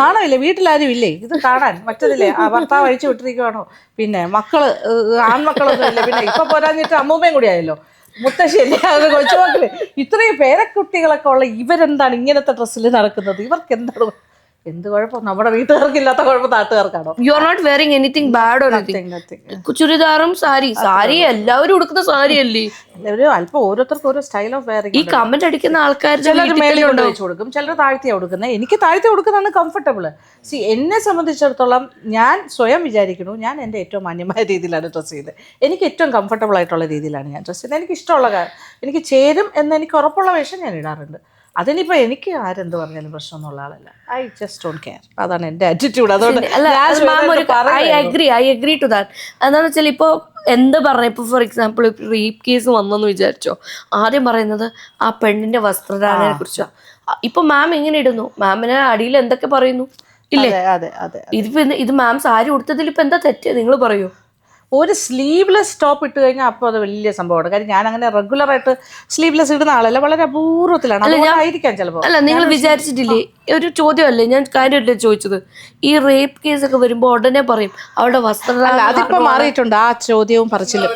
കാണാനില്ലേ വീട്ടിലാരും ഇല്ലേ? ഇത് കാണാൻ മറ്റതില്ലേ ആ ഭർത്താവ് അഴിച്ചു വിട്ടിരിക്കുവാണോ? പിന്നെ മക്കൾ ആൺമക്കളൊന്നും ഇല്ല. പിന്നെ ഇപ്പൊ പോരാഞ്ഞിട്ട് അമ്മൂമ്മയും കൂടി ആയല്ലോ. മുത്തശ്ശേരി അത് കൊച്ചുമക്കൾ ഇത്രയും പേരക്കുട്ടികളൊക്കെ ഉള്ള ഇവരെന്താണ് ഇങ്ങനത്തെ ഡ്രസ്സിൽ നടക്കുന്നത്? ഇവർക്ക് എന്താണ് എന്ത് കുഴപ്പം? നമ്മുടെ വീട്ടുകാർക്ക് ഇല്ലാത്ത കുഴപ്പം നാട്ടുകാർക്കാണോ? You are not wearing anything bad or. ചുരിദാറും സാരി. സാരി എല്ലാവരും ഉടുക്കുന്ന സാരി അല്ലേ എല്ലാവരും അല്പം ഓരോരുത്തർക്ക് ഓരോ സ്റ്റൈൽ ഓഫ് ഈ കമന്റ് അടിക്കുന്ന ആൾക്കാർ ചിലർ മേലെ കൊണ്ട് വെച്ച് കൊടുക്കും ചിലർ താഴ്ത്തിയാണ് കൊടുക്കുന്നത് എനിക്ക് താഴ്ത്തി കൊടുക്കുന്നതാണ് കംഫർട്ടബിൾ സി എന്നെ സംബന്ധിച്ചിടത്തോളം ഞാൻ സ്വയം വിചാരിക്കുന്നു ഞാൻ എന്റെ ഏറ്റവും മാന്യമായ രീതിയിലാണ് ഡ്രസ്സ് ചെയ്തത് എനിക്ക് ഏറ്റവും കംഫർട്ടബിൾ ആയിട്ടുള്ള രീതിയിലാണ് ഞാൻ ഡ്രസ്സ് ചെയ്യുന്നത്. എനിക്ക് ഇഷ്ടമുള്ള കാര്യം എനിക്ക് ചേരും എന്ന് എനിക്ക് ഉറപ്പുള്ള വേഷം ഞാൻ ഇടാറുണ്ട്. അതിനിപ്പോൾ എനിക്ക് ആരെന്ത് പറഞ്ഞാലും പ്രശ്നമൊന്നുള്ള ആളല്ല. ഐ ജസ്റ്റ് ഡോണ്ട് കെയർ അതാണ് എന്റെ ആറ്റിറ്റ്യൂഡ് അതുകൊണ്ട് I. Agree I agree to that എന്താണെന്ന് വെച്ചാൽ ഇപ്പോൾ എന്ത് പറഞ്ഞ ഇപ്പോൾ ഫോർ എക്സാമ്പിൾ റേപ്പ് കേസ് വന്നെന്ന് വിചാരിച്ചോ? ആദ്യം പറയുന്നത് ആ പെണ്ണിന്റെ വസ്ത്രധാരണയെ കുറിച്ചാ. ഇപ്പൊ മാം എങ്ങനെ ഇടുന്നു. മാമിന് അടിയിൽ എന്തൊക്കെ പറയുന്നു? ഇല്ലേ? അതെ അതെ അതെ ഇതിപ്പോ ഇത് ഇത് മാം സാരി ഉടുത്തതിൽ ഇപ്പൊ എന്താ തെറ്റ്? നിങ്ങൾ പറയൂ. ഒരു സ്ലീവ്ലെസ് ടോപ്പ് ഇട്ട് കഴിഞ്ഞാൽ അപ്പോൾ അത് വലിയ സംഭവമാണ്. കാര്യം ഞാൻ അങ്ങനെ റെഗുലർ ആയിട്ട് സ്ലീവ്ലെസ് ഇടുന്ന ആളല്ല വളരെ അപൂർവത്തിലാണ്. അതുകൊണ്ടായിരിക്കാം ചിലപ്പോൾ അല്ല നിങ്ങൾ വിചാരിച്ചിട്ടില്ലേ? ഒരു ചോദ്യമല്ലേ ഞാൻ കാര്യമല്ലേ ചോദിച്ചത്? ഈ റേപ്പ് കേസ് ഒക്കെ വരുമ്പോ ഉടനെ പറയും അവരുടെ വസ്ത്രം അതിപ്പോ മാറിയിട്ടുണ്ട് ആ ചോദ്യവും പറച്ചിലും.